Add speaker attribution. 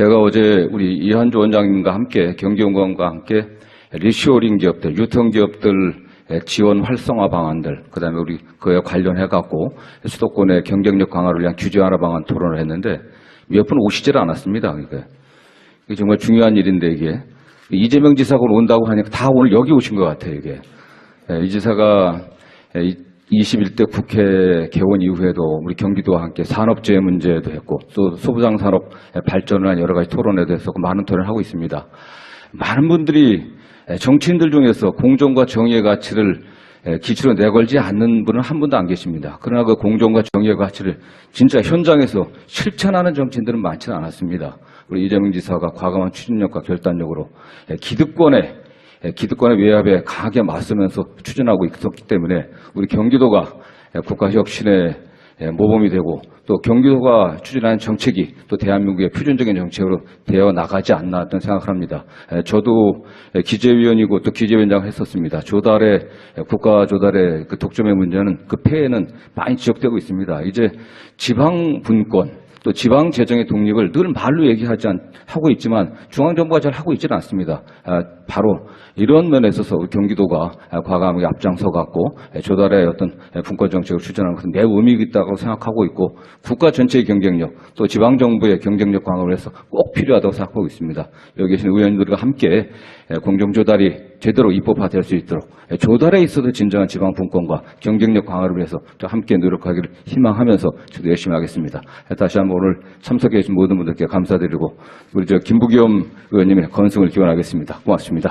Speaker 1: 제가 어제 우리 이한주 원장님과 함께 경제연구원과 함께 리쇼링 기업들, 유통 기업들 지원 활성화 방안들, 그 다음에 우리 그에 관련해 갖고 수도권의 경쟁력 강화를 위한 규제 완화 방안 토론을 했는데 몇 분 오시질 않았습니다. 이게 정말 중요한 일인데 이게 이재명 지사가 온다고 하니까 다 오늘 여기 오신 것 같아요. 이게 예, 이 지사가 21대 국회 개원 이후에도 우리 경기도와 함께 산업재해 문제도 했고 또 소부장 산업 발전을 한 여러 가지 토론에도 했었고 많은 토론을 하고 있습니다. 많은 분들이 정치인들 중에서 공정과 정의의 가치를 기치로 내걸지 않는 분은 한 분도 안 계십니다. 그러나 그 공정과 정의의 가치를 진짜 현장에서 실천하는 정치인들은 많지는 않았습니다. 우리 이재명 지사가 과감한 추진력과 결단력으로 기득권에 기득권의 외압에 강하게 맞서면서 추진하고 있었기 때문에 우리 경기도가 국가혁신의 모범이 되고 또 경기도가 추진하는 정책이 또 대한민국의 표준적인 정책으로 되어 나가지 않나 어떤 생각을 합니다. 저도 기재위원이고 또 기재위원장을 했었습니다. 조달의 국가 조달의 그 독점의 문제는 그 폐해는 많이 지적되고 있습니다. 이제 지방 분권 또 지방 재정의 독립을 늘 말로 얘기하지 않, 하고 있지만 중앙 정부가 잘 하고 있지는 않습니다. 아, 바로 이런 면에 있어서 경기도가 과감하게 앞장서 갖고 조달의 어떤 분권 정책을 추진하는 것은 매우 의미 있다고 생각하고 있고 국가 전체의 경쟁력 또 지방 정부의 경쟁력 강화를 해서 꼭 필요하다고 생각하고 있습니다. 여기 계신 의원님들과 함께 공정 조달이 제대로 입법화될 수 있도록 조달에 있어도 진정한 지방 분권과 경쟁력 강화를 위해서 또 함께 노력하기를 희망하면서 저도 열심히 하겠습니다. 다시 한번 오늘 참석해 주신 모든 분들께 감사드리고 우리 저 김부겸 의원님의 건승을 기원하겠습니다. 고맙습니다.